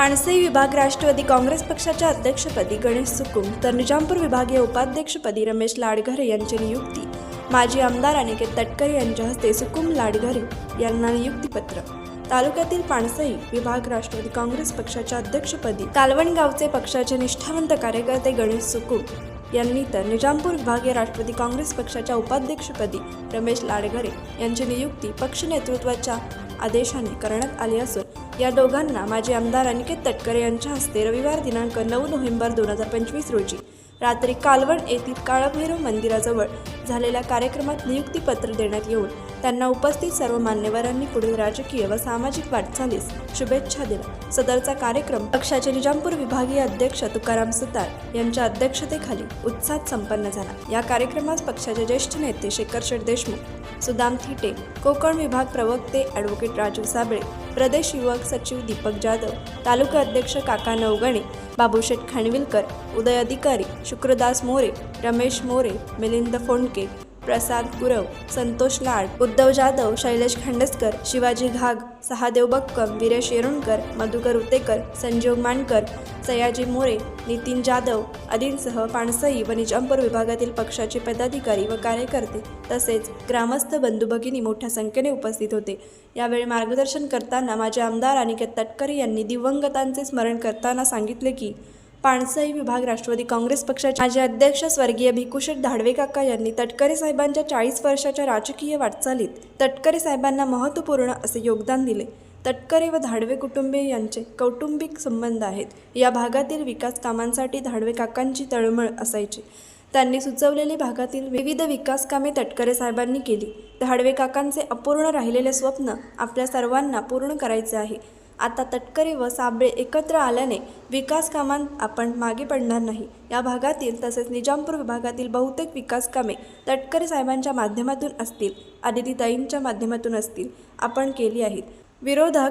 पाणसे विभाग राष्ट्रवादी काँग्रेस पक्षाच्या अध्यक्षपदी गणेश सुकुम तर निजामपूर विभागीय उपाध्यक्षपदी रमेश लाडघरे यांची नियुक्ती. माजी आमदार अनिकेत तटकरे यांच्या हस्ते सुकुम लाडघरे यांना नियुक्तीपत्र. तालुक्यातील पाणसई विभाग राष्ट्रवादी काँग्रेस पक्षाच्या अध्यक्षपदी कालवण गावचे पक्षाचे निष्ठावंत कार्यकर्ते गणेश सुकुम यांनी तर निजामपूर विभागीय राष्ट्रवादी काँग्रेस पक्षाच्या उपाध्यक्षपदी रमेश लाडघरे यांची नियुक्ती पक्ष नेतृत्वाच्या आदेशाने करण्यात आली असून या दोघांना माजी आमदार अनिकेत तटकरे यांच्या हस्ते रविवार दिनांक नऊ नोव्हेंबर दोन हजार पंचवीस रोजी रात्री कालवण येथील काळभैरव मंदिराजवळ झालेल्या कार्यक्रमात नियुक्तीपत्र देण्यात येऊन त्यांना उपस्थित सर्व मान्यवरांनी पुढील राजकीय व सामाजिक वाटचालीस शुभेच्छा दिल्या. सदरचा कार्यक्रम पक्षाचे निजामपूर विभागीय अध्यक्ष तुकाराम सुतार यांच्या अध्यक्षतेखाली उत्साहात संपन्न झाला. या कार्यक्रमास पक्षाचे ज्येष्ठ नेते शेखर शेठ देशमुख सुदाम थिटे कोकण विभाग प्रवक्ते ॲडव्होकेट राजू साबळे प्रदेश युवक सचिव दीपक जाधव तालुका अध्यक्ष काका नवगणे बाबूशेठ खानविलकर उदय अधिकारी शुक्रदास मोरे रमेश मोरे मिलिंद फोंडके प्रसाद गुरव संतोष लाड उद्धव जाधव शैलेश खांडसकर शिवाजी घाग सहादेव बक्कम वीरेश येरुणकर मधुकर उतेकर संजीव मानकर सयाजी मोरे नितीन जाधव आदींसह पाणसई व निजामपूर विभागातील पक्षाचे पदाधिकारी व कार्यकर्ते तसेच ग्रामस्थ बंधू भगिनी मोठ्या संख्येने उपस्थित होते. यावेळी मार्गदर्शन करताना माझे आमदार अनिकेत तटकरे यांनी दिवंगतांचे स्मरण करताना सांगितले की पाणसाई विभाग राष्ट्रवादी काँग्रेस पक्षाचे माजी अध्यक्ष स्वर्गीय भिकुशेठ धाडवे काका यांनी तटकरे साहेबांच्या चाळीस वर्षाच्या राजकीय वाटचालीत तटकरे साहेबांना महत्त्वपूर्ण असे योगदान दिले. तटकरे व धाडवे कुटुंबीय यांचे कौटुंबिक संबंध आहेत. या भागातील विकास कामांसाठी धाडवे काकांची तळमळ असायची. त्यांनी सुचवलेली भागातील विविध विकास कामे तटकरे साहेबांनी केली. धाडवे काकांचे अपूर्ण राहिलेले स्वप्न आपल्या सर्वांना पूर्ण करायचे आहे. आता तटकरे व साबळे एकत्र आल्याने विकास कामांत आपण मागे पडणार नाही. या भागातील तसेच निजामपूर विभागातील बहुतेक विकास कामे तटकरे साहेबांच्या माध्यमातून असतील आदितीताईंच्या माध्यमातून असतील आपण केली आहेत. विरोधक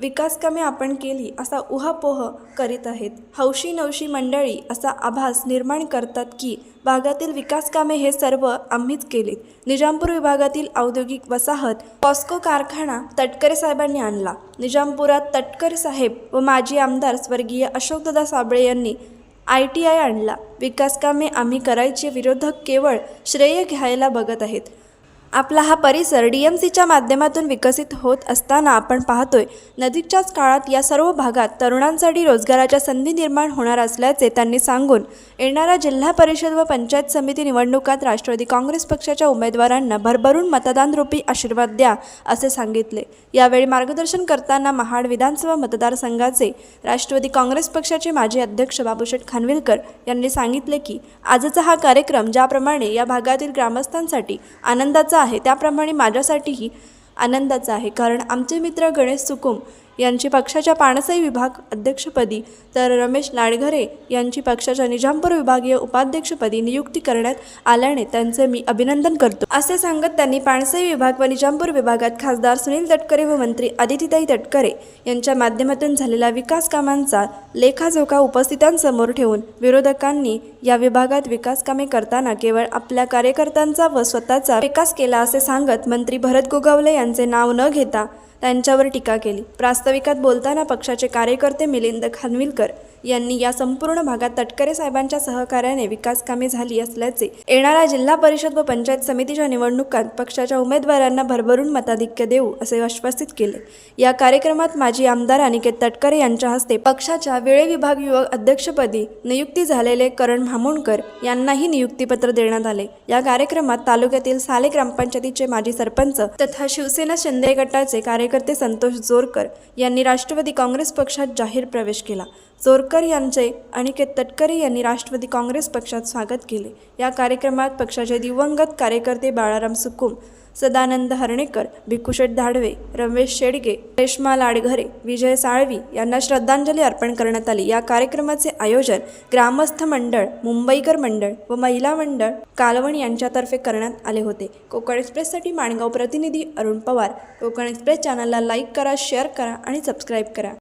विकास कामे आपण केली असा उहापोह करीत आहेत. हौशी नवशी मंडळी असा आभास निर्माण करतात की भागातील विकास कामे हे सर्व आम्हीच केलीत. निजामपूर विभागातील औद्योगिक वसाहत पॉस्को कारखाना तटकरे साहेबांनी आणला. निजामपुरात तटकरे साहेब व माजी आमदार स्वर्गीय अशोकदादा साबळे यांनी आय टी आय आणला. विकास कामे आम्ही करायचे विरोधक केवळ श्रेय घ्यायला बघत आहेत. आपला हा परिसर डी एम सीच्या माध्यमातून विकसित होत असताना आपण पाहतोय नजीकच्याच काळात या सर्व भागात तरुणांसाठी रोजगाराच्या संधी निर्माण होणार असल्याचे त्यांनी सांगून येणाऱ्या जिल्हा परिषद व पंचायत समिती निवडणुकात राष्ट्रवादी काँग्रेस पक्षाच्या उमेदवारांना भरभरून मतदानरूपी आशीर्वाद द्या असे सांगितले. यावेळी मार्गदर्शन करताना महाड विधानसभा मतदारसंघाचे राष्ट्रवादी काँग्रेस पक्षाचे माजी अध्यक्ष बाबूशेठ खानविलकर यांनी सांगितले की आजचा हा कार्यक्रम ज्याप्रमाणे या भागातील ग्रामस्थांसाठी आनंदाचा आहे. त्याप्रमाणे माझ्यासाठीही आनंदाचा आहे. कारण आमचे मित्र गणेश सुकुम यांची पक्षाच्या पाणसाई विभाग अध्यक्षपदी तर रमेश लाडघरे यांची पक्षाच्या निजामपूर विभागीय उपाध्यक्षपदी नियुक्ती करण्यात आल्याने त्यांचे मी अभिनंदन करतो. असे सांगत त्यांनी पाणसई विभाग व निजामपूर विभागात खासदार सुनील तटकरे व मंत्री आदितीताई तटकरे यांच्या माध्यमातून झालेल्या विकास कामांचा लेखाजोखा उपस्थितांसमोर ठेवून विरोधकांनी या विभागात विकास कामे करताना केवळ आपल्या कार्यकर्त्यांचा व स्वतःचा विकास केला असे सांगत मंत्री भरत गोगावले यांचे नाव न घेता त्यांच्यावर टीका केली. प्रास्ताविकात बोलताना पक्षाचे कार्यकर्ते मिलिंद खानविलकर यांनी या संपूर्ण भागात तटकरे साहेबांच्या सहकार्याने विकास कामे झाली असल्याचे येणाऱ्या जिल्हा परिषद व पंचायत समितीच्या निवडणुकात पक्षाच्या उमेदवारांना भरभरून मताधिक्य देऊ असे आश्वासित केले. या कार्यक्रमात माजी आमदार अनिकेत तटकरे यांच्या हस्ते पक्षाच्या वेळे विभाग युवक अध्यक्षपदी नियुक्ती झालेले करण म्हामोणकर यांनाही नियुक्तीपत्र देण्यात आले. या कार्यक्रमात तालुक्यातील साले ग्रामपंचायतीचे माजी सरपंच तथा शिवसेना शिंदे गटाचे कार्य कार्यकर्ते संतोष जोरकर यांनी राष्ट्रवादी काँग्रेस पक्षात जाहीर प्रवेश केला. जोरकर यांचे अनिकेत तटकरे यांनी राष्ट्रवादी काँग्रेस पक्षात स्वागत केले. या कार्यक्रमात पक्षाचे दिवंगत कार्यकर्ते बाळाराम सुकुम सदानंद हर्णेकर भिकुशेठ धाडवे रमेश शेडगे रेश्मा लाडघरे विजय साळवी यांना श्रद्धांजली अर्पण करण्यात आली. या कार्यक्रमाचे आयोजन ग्रामस्थ मंडळ मुंबईकर मंडळ व महिला मंडळ कालवण यांच्यातर्फे करण्यात आले होते. कोकण एक्सप्रेससाठी माणगाव प्रतिनिधी अरुण पवार. कोकण एक्सप्रेस चॅनलला लाईक करा शेअर करा आणि सबस्क्राईब करा.